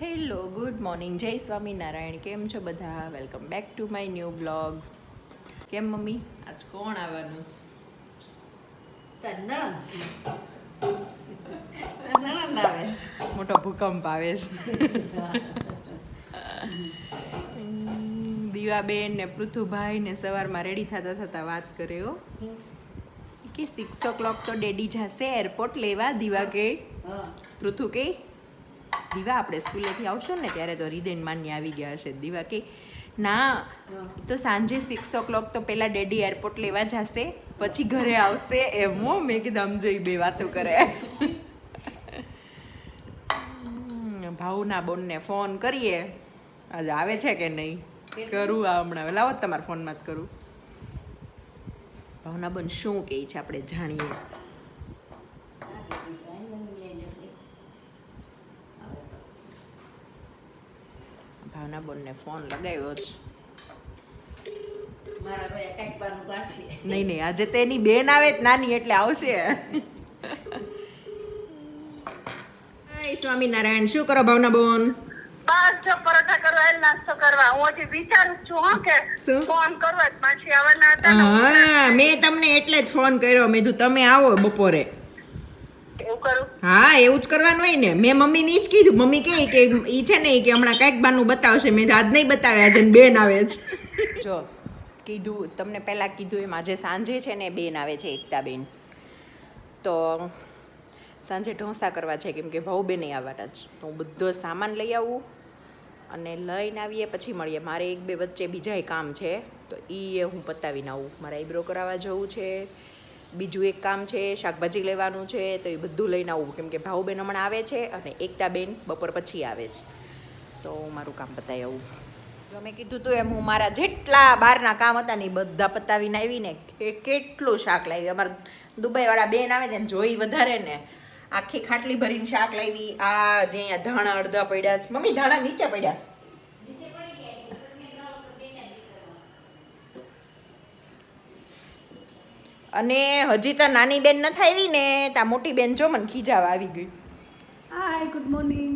Hello good morning જય સ્વામિનારાયણ. કેમ છો બધા? Welcome back to my new blog કેમ મમ્મી? આજ કોણ આવવાનું છે? મોટો ભૂકંપ આવે છે. દીવાબેન ને પૃથુભાઈ ને સવારમાં રેડી થતા થતા વાત કર્યો કે સિક્સ ઓ ક્લોક તો ડેડી જશે એરપોર્ટ લેવા દીવા કે? પૃથુ કે? દીવા આપણે સ્કૂલેથી આવશું ને ત્યારે તો હૃદયન માન્ય આવી ગયા છે દીવા કે, ના, તો સાંજે સિક્સ ઓ ક્લોક તો પેલા ડેડી એરપોર્ટ લેવા જશે, પછી ઘરે આવશે એમ મેં કીધું જઈ બે વાતો કરે. ભાવના બોનને ફોન કરીએ. આજે આવે છે કે નહીં? કરું આ હમણાં. લાવો તમારા ફોનમાં જ કરું. ભાવના બોન શું કહે છે આપણે જાણીએ. ભાવના બોનને ફોન લગાવ્યો છે નહીં નહીં આજે તેની બેન આવે જ નાની એટલે આવશે. સ્વામિનારાયણ શું કરો ભાવના બોન? બસ પરોઠા કરવા આવેલ નાસ્તો કરવા. હું હજી વિચારું છું હો કે શું? ફોન કરવા જ પાછી આવવાના હતા હા મેં તમને એટલે જ ફોન કર્યો. મેં કીધું તમે આવો બપોરે. હા એવું જ કરવાનું હોય ને. મેં મમ્મીની જ કીધું. મમ્મી કે કે ઈ છે ને કે હમણાં કાંઈક બાનું બતાવશે. મેં આજ નહીં બતાવ્યા આજે બેન આવે છે. જો કીધું તમને પહેલાં કીધું એમ આજે સાંજે છે ને બેન આવે છે એકતા બેન તો સાંજે ઢોસા કરવા છે કેમ કે ભાઉ બેન આવવાના જ. તો હું બધો સામાન લઈ આવું અને લઈને આવીએ પછી મળીએ. મારે એક બે વચ્ચે બીજા કામ છે. તો એ હું પતાવીને આવું. મારા આઈબ્રો કરાવવા જવું છે. બીજું એક કામ છે, શાકભાજી લેવાનું છે, તો એ બધું લઈને આવું. કેમ કે ભાઉબેન હમણાં આવે છે અને એકતા બેન બપોર પછી આવે છે. તો મારું કામ પતાવી આવું. જો મેં કીધું તું એમ, હું મારા જેટલા બહારના કામ હતા ને એ બધા પતાવીને આવીને કે- કેટલું શાક લાવી. અમારા દુબઈવાળા બેન આવે ને, જોઈ વધારે ને. આખી ખાટલી ભરીને શાક લાવી. આ જે અહીંયા ધાણા અડધા પડ્યા છે. મમ્મી, ધાણા નીચે પડ્યા. અને હજી તો નાની બેન નથી આવી ને તા મોટી બેન જો મને ખીજાવા આવી ગઈ. હાય ગુડ મોર્નિંગ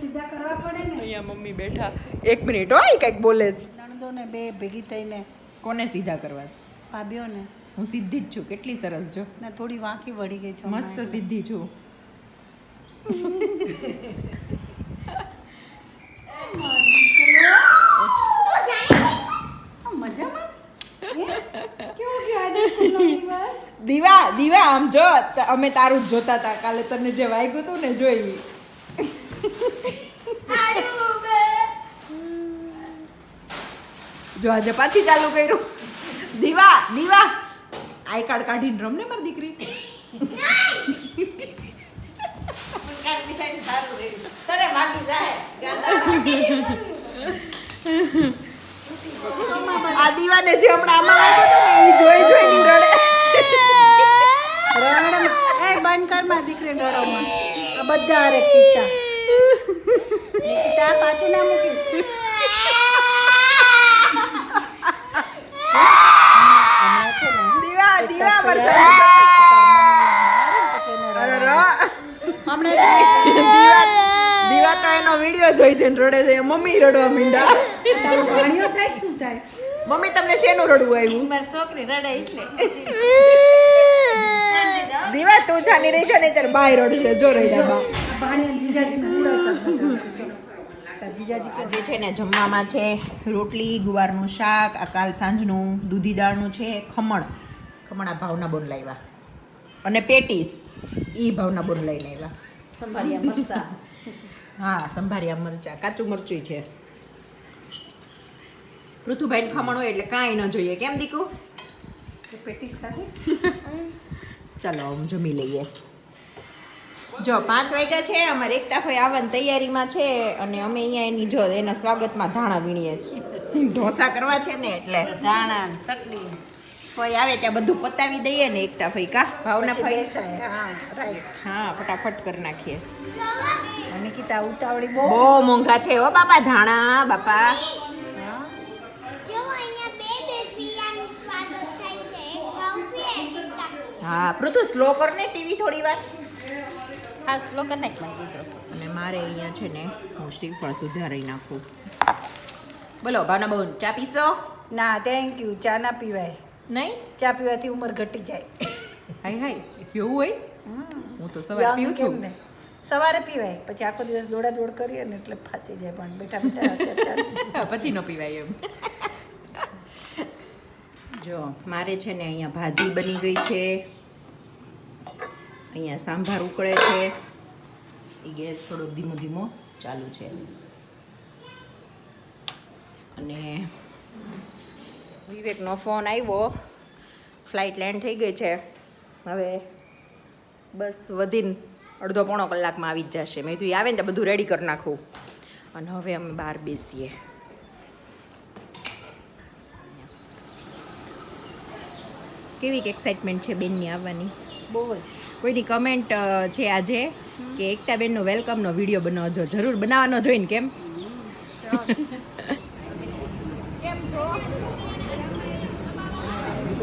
સીધા કરવા પડે ને. અહીંયા મમ્મી બેઠા. એક મિનિટ હોય કંઈક બોલે છે. નણંદોને બે ભેગી થઈને કોને સીધા કરવા છે? ભાભીઓને. હું સીધી જ છું કેટલી સરસ જો. ને થોડી વાંકી વળી ગઈ છે મસ્ત સીધી છું મજામાં હે? કેવું કે આજે સ્કૂલનો દિવસ દીવા દીવા, આમ જો અમે તારું જ જોતા હતા કાલે તને જે વાગ્યું હતું ને જોઈ. જો આજે પાછી ચાલુ કર્યું. દીવા દીવા. આઈ કાર્ડ કાઢીને રમને મારી દીકરી. આ દીવાને જે હમણાં આમાં વાગ્યું હતું ને એ જોઈ જોઈ રડે રણમાં એ બંધ કરમાં દીકરી રડોમાં આ બધા હારે કીતા કીતા પાછું ના મૂકીશ. હમણાં છે ને વીડિયો જોઈ છે રડે છે. મમ્મી રડવા મીંડા પાણીઓ થાય શું થાય? મમ્મી તમને શેનું રડવું આવ્યું? મારી છોકરી રડે એટલે. દીવા તું જાની રહી છે ને ત્યારે બાય રડશે. જો રડ્યા બા. પાણી જીજાજીને ઉડાવતા જ નથી આવડતું. તારા જીજાજી જે છે ને જમવામાં છે રોટલી ગુવારનું શાક આ કાલ સાંજનું દૂધી દાળનું છે ખમણ. ખમણ આ ભાવના બોન લાવ્યા અને પેટીસ એ ભાવના બોન લઈને આવ્યા. સંભાળ્યા મરસા. હા સંભાર્યા મરચા. કાચું મરચું છે. પૃથુભાઈ ખમણ હોય એટલે કાંઈ ન જોઈએ. કેમ દીકુ? પેટીસ ખાધી? ચાલો જમી લઈએ. જો પાંચ વાગ્યા છે. અમારે એકતા ભાઈ આવવાની તૈયારીમાં છે અને અમે અહીંયા એની જો એના સ્વાગતમાં ધાણા વીણીએ છીએ. ઢોસા કરવા છે ને એટલે. ધાણા ચટણી. ફઈ આવે ત્યાં બધું પતાવી દઈએ ને એકતા ફઈ કા? ભાવના ફઈ. હા હા ફટાફટ કરી નાખીએ. નિકિતા ઉતાવળી બહુ બહુ મોંઘા છે હો બાપા ધાણા બાપા. હા. પૃથુ સ્લો કર ને ટીવી થોડી વાર. હા સ્લો કર નાખ અને મારે અહીંયા છે ને હું શ્રીફળ સુધારી નાખું. બોલો ભાવના બહુ ચા પીશો? ના થેન્ક યુ ચા ના પીવાય. નહીં? ચા પીવાથી ઉંમર ઘટી જાય. હાય હાય કેવું હોય? હું. તો સવારે પીવું છું. ને? સવારે પીવાય પછી આખો દિવસ દોડા દોડ કરીએ ને એટલે ફાચી જાય પણ બેઠા બેઠા પછી ન પીવાય એમ. જો મારે છે ને અહીંયા ભાજી બની ગઈ છે. અહીંયા સાંભાર ઉકળે છે. એ ગેસ થોડો ધીમો ધીમો ચાલુ છે. અને વિવેકનો ફોન આવ્યો. ફ્લાઇટ લેન્ડ થઈ ગઈ છે. હવે બસ વધીને અડધો પોણો કલાકમાં આવી જ જશે. મેં કીધું આવે ને તો બધું રેડી કરી નાખું. અને હવે અમે બહાર બેસીએ. કેવી એક્સાઇટમેન્ટ છે બેનની આવવાની? બહુ જ. કોઈની કમેન્ટ છે આજે કે એકતા બેનનો વેલકમનો વીડિયો બનાવજો. જરૂર બનાવવાનો જોઈને કેમ?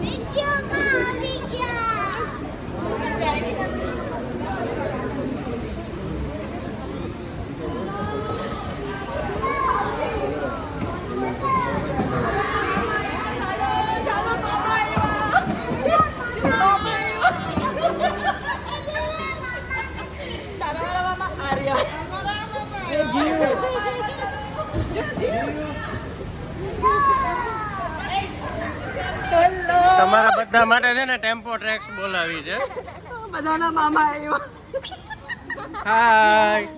વિડીયોમાં આવી ગયા તમારા બધા માટે છે ને ટેમ્પો ટ્રેક્સ બોલાવી છે બધાના મામા આવ્યો હાય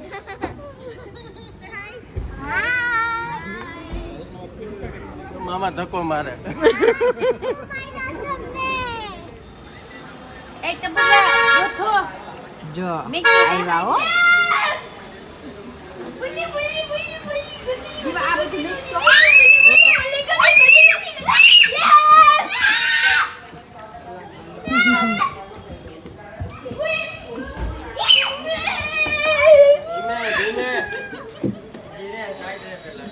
મામા ધક્કો મારે એક તો જો. આવ્યા હો ધીમે ધીમે ધીરે સાઈડ રે પેલા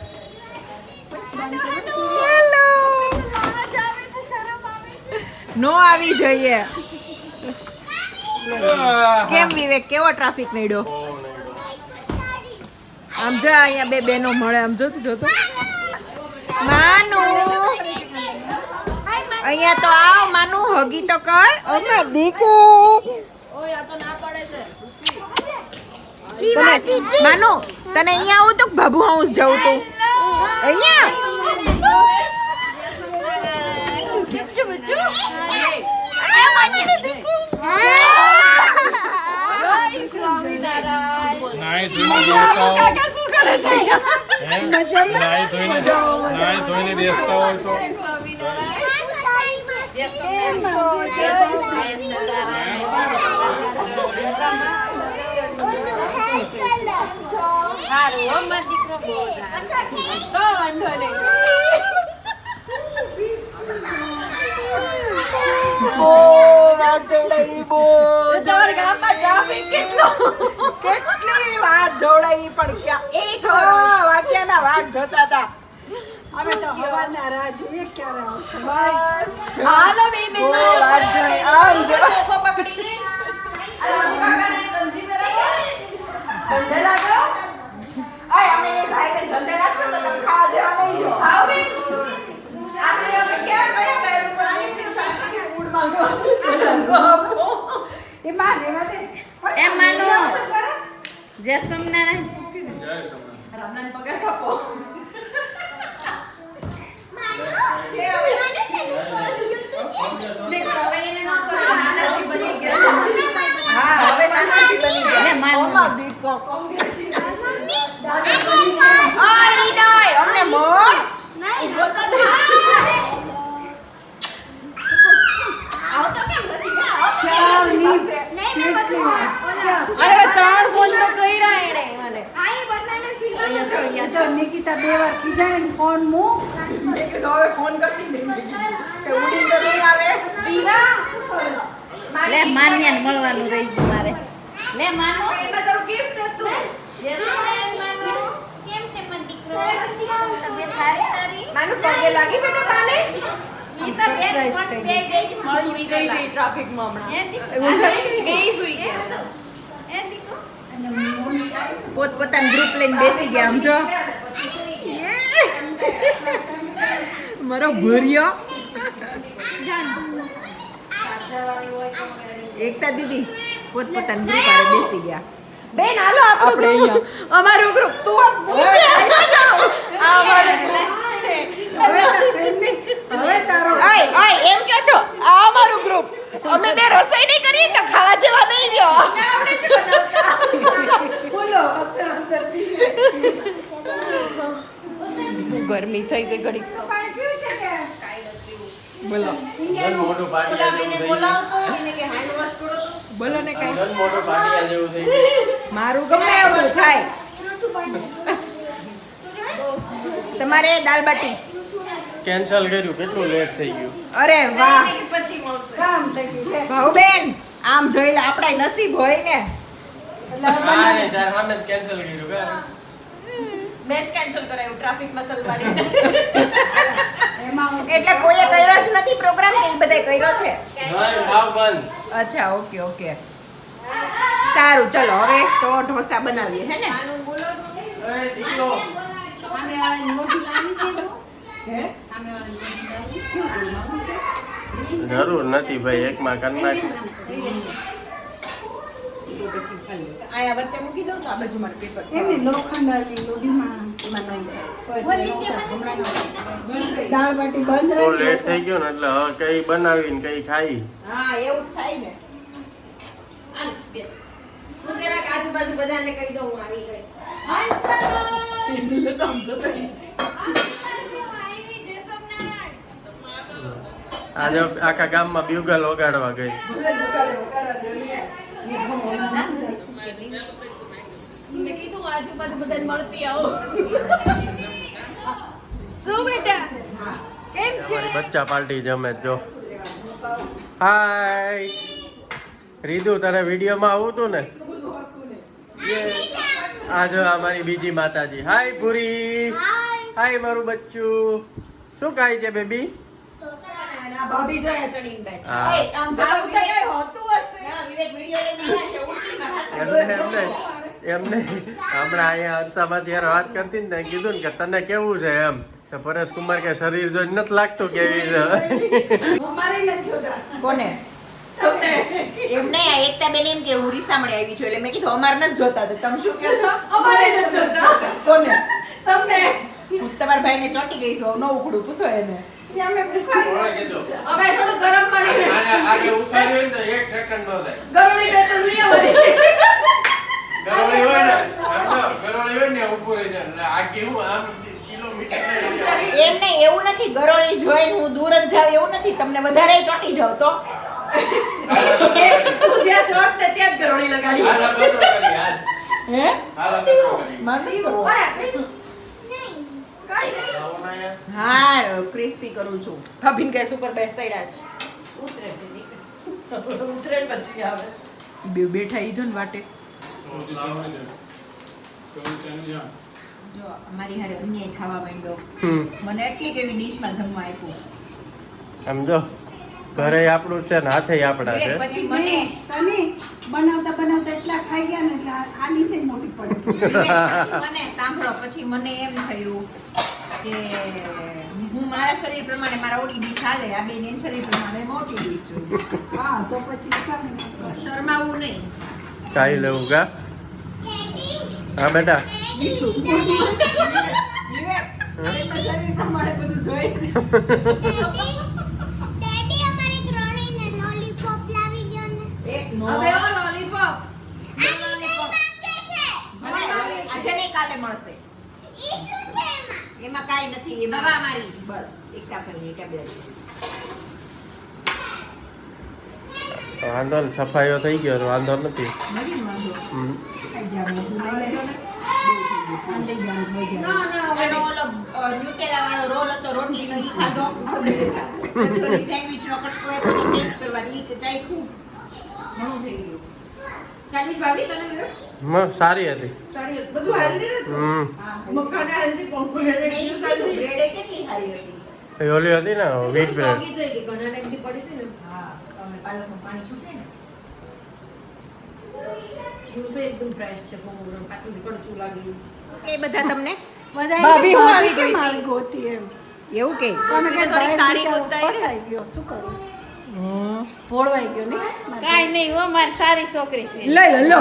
નો આવી જોઈએ. કેમ વિવેક કેવો ટ્રાફિક નડ્યો? આમ જો અહીંયા બે બેનો મળે. આમ જોતો જોતો. માનુ અહીંયા તો આવ માનુ હગી તો કર. અમાર દીકુ. માનુ તને અહીંયા આવું તો બાબુ હાઉસ જવું તું? અહીંયા નાય ધોઈને હોય હે? નાય ધોઈને નાય ધોઈને બેસતા હોય તો બહુ સારો. તો વાંધો તમારા ગામમાં ટ્રાફિક કેટલો કેટલી વાર જોડાઈ પણ ક્યાં? એ છો વાગ્યાના વાટ જોતા હતા. અમે તો હવાના રાહ જોઈએ ક્યારે આવશે. હાલો બેન બહુ વાર જોઈ આમ જો. ધંધે લાગો. આય અમે એ ભાઈ ધંધે રાખશો તો તમે ખાવા જેવા નહીં આવ બેન. આપણે હવે ક્યાં ગયા બેન ઉપર? આની સિર્ફ શાકભાજી ફૂડ માંગવાનું છે જવાબો એ માનો જય સ્વામિનારાયણ. જય સોમનાથ પગાર કાપો. અમને તો કેમ નથી? અરે ત્રણ ફોન તો કર્યા એણે મને. નિકિતા બે વાર ખીજાય ને ફોન મેં. હવે ફોન કરતી આવે. લે માન્યાને મળવાનું રહી ગયું મારે. લે માનો. એમાં તારું હતું. કેમ છે મન. દીકરો તબિયત સારી તારી માનું પગે લાગી બેટા બાને? ઈ તો બેન પણ બે બે સુઈ ગઈ હતી ટ્રાફિકમાં હમણાં. બે સુઈ ગયા. એ દીકરો પોતપોતાનું ગ્રુપ લઈને બેસી ગયા આમ જો મારો ભૂરિયો. એકતા દીદી પોતપોતાનું ગ્રુપ આરે બેસી ગયા. બેન હાલો આપણે અમારું ગ્રુપ તું પૂછે આ અમારું. હવે તારો ઓય ઓય એમ કહો છો? આ અમારું ગ્રુપ અમે બે રસોઈ નહીં કરી તો ખાવા જેવા નહીં રહ્યો. બોલો હશે અંદર ગરમી થઈ ગઈ ઘડી બોલો. બોલો ને કઈ. જેવું થઈ મારું ગમે એવું થાય. તમારે દાલ બાટી. કેન્સલ કર્યું કેટલું લેટ થઈ ગયું? અરે વાહ. કામ થઈ ગયું ભાઉબેન આમ જોઈ લે આપણા નસીબ હોય ને. હા તાર સામે કેન્સલ કર્યું કા મેચ કેન્સલ કરાયું ટ્રાફિક મસલ વાળી. એટલે કોઈએ કર્યો જ નથી પ્રોગ્રામ કે બધાય કર્યો છે? ભાવ બંધ. અચ્છા ઓકે ઓકે. સારું ચલો હવે તો ઢોસા બનાવીએ હે ને? એ દીકરો સામેવાળાની મોઢી લાવી દેજો. હે જરૂર નથી ભાઈ એકમાં કરી નાખ. આયા વચ્ચે મૂકી દઉં તો આ બાજુ મારું પેપર એમની લોખંડની લોઢીમાં એમાં નહીં દાળ બાટી બંધ બહુ લેટ થઈ ગયો ને એટલે હવે કઈ બનાવીને કઈ ખાઈ. હા એવું જ થાય ને. હું જરાક આજુબાજુ બધાને કહી દઉં આવી ગઈ. આજે આખા ગામમાં બ્યુગલ વગાડવા ગઈ. મેં કીધું આજુબાજુ બધાને મળતી આવો. શું બેટા? કેમ છે? અમારી બચ્ચા પાર્ટી જમે જો. હાય. રીધુ તારે વિડીયોમાં આવું તું ને? આ જો અમારી બીજી માતાજી. હાય પૂરી. હાય. મારું બચ્ચું. શું ખાય છે બેબી? ભાભી જોયા ચડીને બેઠા. એ, આમ તો કઈ હોતું હશે. એમને એમને એમને હમણાં અહીંયા અંશામાં જ્યારે વાત કરતી ને કીધું ને કે તને કેવું છે એમ. તો પરેશ કુમાર કે શરીર જોઈને નથી લાગતું કેવી છે. અમારે નથી જોતા. કોને? એમ નહીં એકતા બેન એમ કે હું રીસામણે આવી છું એટલે મેં કીધું અમારે નથી જોતા તો તમે શું કહો છો? અમારે નથી જોતા. કોને? તમને. હું તમારા ભાઈને ચોંટી ગઈ છું ન ઉકડું પૂછો એને. ત્યાં મેં ભૂખાડી કોણે કીધું? હવે થોડું ગરમ પાણી આને આગે ઉપાડ્યું હોય ને તો એક સેકન્ડ નો થાય. ગરોળી ને લઈ આવવાની. ગરોળી હોય ને ગરોળી હોય ને ઊભું રહી જાય એટલે આગે હું આમ એમ નહીં એવું નથી ગરોળી જોઈને હું દૂર જ જાઉં એવું નથી. તમને વધારે ચોંટી જાવ તો. તું જ્યાં ચોટ ને ત્યાં જ ગરોળી લગાડી. હે? નહીં. હા ક્રિસ્પી કરું છું. ભાભીને કઈ સુપર બેસાડ્યા છે ઉતરેણ પછી આવે. બે બેઠા ઈ જો ને વાટે. જો અમારી હારે અન્યાય ખાવા માંડ્યો. મને એટલી કેવી ડીશમાં જમવા આપ્યું. સમજો ઘરે આપણું છે ને હાથે આપણા છે. પછી મને સની બનાવતા બનાવતા એટલા ખાઈ ગયા ને એટલે આ- ડીશ મોટી પડે. મને સાંભળો પછી મને એમ થયું કે હું મારા શરીર પ્રમાણે મારા ઓડી ડીશ હાલે આ બેન એન શરીર પ્રમાણે મોટી ડીશ છું હા તો પછી શરમાવું નહીં કાઈ લેવું કા હા બેટા શરીર પ્રમાણે બધું જોઈ ડેડી અમારે ત્રણેયને લોલીપોપ લાવી દ્યો ને એક હવે ઓ લોલીપોપ આ લોલીપોપ છે મને આજે નહીં કાલે મળશે ઈ શું છે એમાં એમાં કાંઈ નથી. એ દવા મારી બસ એકતા કરી ટેબ્લેટ વાંધો ને સફાઈઓ થઈ ગયો વાંધો નથી. નથી. સેન્ડવિચ ઘણું ભાવી તને લ્યો? સારી હતી સારી હતી. બધું હેલ્ધી હતું. હેલ્ધી મકાને healthy, પોંગળને juice કેટલી સારી હતી એ ઓલી હતી ને વીટ બ્રેડ સોગી થઈ ગઈ, ઘણાને એકદી પડી હતી ને. હા તમે પાલકનું પાણી છૂટે ને Juice એકદમ fresh છે, પોંગળનું પાછળથી કડચું લાગ્યું. એ બધા તમને બધા ભાભી હું આવી ગઈ હતી? એમ એવું કે તમે કે સારી. ફસાઈ ગયો શું કરું ભોળવાઈ ગયો ને? કાઈ નહીં હો મારી સારી છોકરી છે. લઈ લો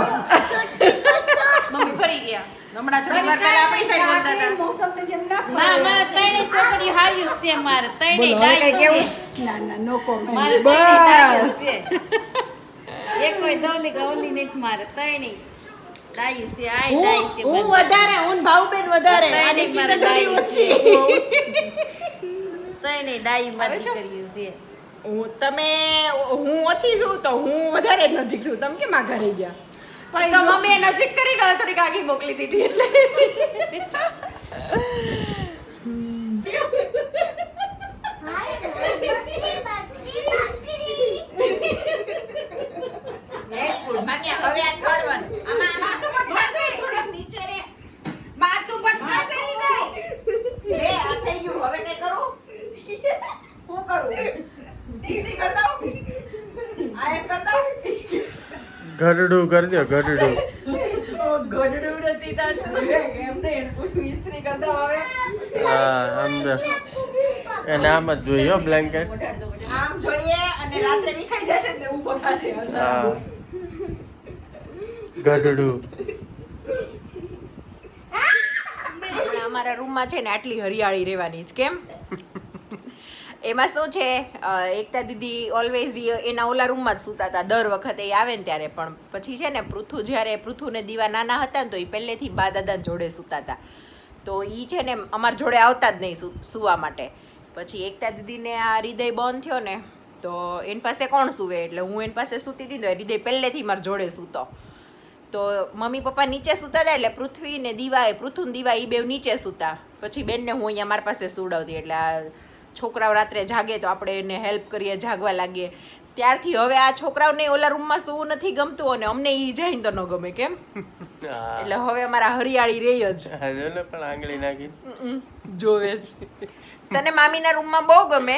મમ્મી ફરી ગયા. હમણાં થોડી વાર પહેલા આપણી સાઈડ બોલતા હતા. મોસમને જેમ ના ના મારે ત્રણેય છોકરી હાર્યું છે મારે. ત્રણેય બોલો, હવે કઈ ડાયું કેવું ના ના નો કોમેન્ટ મારે ત્રણેય ડાયું છે. એક કોઈ દોલી કે ઓલી મારે. ત્રણેય ડાયું છે આ ડાય છે હું વધારે હું ભાવબેન વધારે. આની મારે ચિંતા થોડી ડાયું ઓછી. ત્રણેય ડાયું માંથી કર્યું છે. હું તમે હું ઓછી છું તો હું વધારે નજીક છું. તમે કેમ આ ઘરે ગયા? પણ તો મમ્મીએ નજીક કરીને થોડીક આગી મોકલી દીધી એટલે. હવે આ થર્ડ વન આમાં માથું પટકાશે થોડોક નીચે રે માથું પટકાશે નહીં લે આ થઈ ગયું હવે કઈ કરું શું કરું ઈસ્ત્રી કર દઉં આયન કર દઉં ગઢડું કરી દો ગઢડું ગઢડું નથી તાતું એમ નહીં પૂછું ઈસ્ત્રી કર દઉં હવે હા આમ એને આમ જ જોઈએ બ્લેન્કેટ આમ જોઈએ અને રાત્રે વિખાઈ જશે એટલે ઊભો થશે. હા. ગઢડું. અમારા રૂમમાં છે ને આટલી હરિયાળી રહેવાની જ કેમ? એમાં શું છે? એકતા દીદી ઓલવેઝ એના ઓલા રૂમમાં જ સૂતા હતા. દર વખતે એ આવે ને ત્યારે. પણ પછી છે ને, પૃથુ જ્યારે પૃથુ દીવા નાના હતા ને તો એ પહેલેથી બા દાદા જોડે સૂતા હતા. તો એ છે ને, અમાર જોડે આવતા જ નહીં સૂવા માટે. પછી એકતા દીદીને આ હૃદય બંધ થયો ને, તો એની પાસે કોણ સૂવે? એટલે હું એની પાસે સૂતી હતી તો હૃદય પહેલેથી મારા જોડે સૂતો. તો મમ્મી પપ્પા નીચે સૂતા હતા એટલે પૃથ્વી ને દીવા એ પૃથુ દીવા એ બે નીચે સૂતા. પછી બેનને હું અહીંયા મારી પાસે સુડાવતી એટલે આ છોકરાઓ રાત્રે જાગે તો આપણે એને હેલ્પ કરીએ જાગવા લાગીએ. ત્યારથી હવે આ છોકરાઓને ઓલા રૂમમાં સૂવું નથી ગમતું અને અમને એ જાય તો ન ગમે કેમ? એટલે હવે અમારા હરિયાળી રહી જ. પણ આંગળી નાખી. જોવે છે. તને મામીના રૂમમાં બહુ ગમે?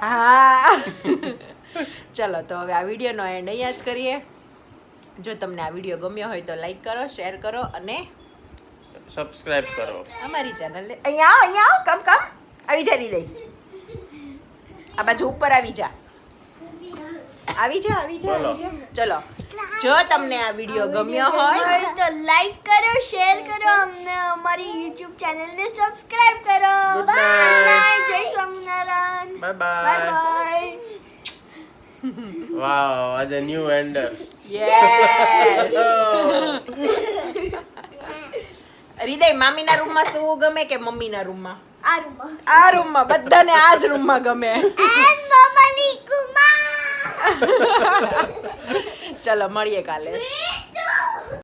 હા. ચલો તો હવે આ વિડીયોનો એન્ડ અહીંયા જ કરીએ. જો તમને આ વીડિયો ગમ્યો હોય તો લાઈક કરો શેર કરો અને સબસ્ક્રાઇબ કરો. અમારી ચેનલને અહીંયા આવો અહીંયા આવો કમ કમ આવી જા રીદય આ બાજુ ઉપર આવી જા. આવી જા આવી જા. આવી જા. ચલો. જો તમને આ વીડિયો ગમ્યો હોય તો લાઈક કરો શેર કરો અમને અમારી યુટ્યુબ ચેનલને સબસ્ક્રાઇબ કરો. બાય જય સ્વામિનારાયણ. બાય બાય વાવ આજે ન્યુ એન્ડર યસ હૃદય મામીના રૂમમાં સૂવું ગમે કે મમ્મીના રૂમમાં આ રૂમમાં. આ રૂમમાં બધાને આ જ રૂમમાં ગમે. ચલો મળીએ કાલે.